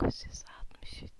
1963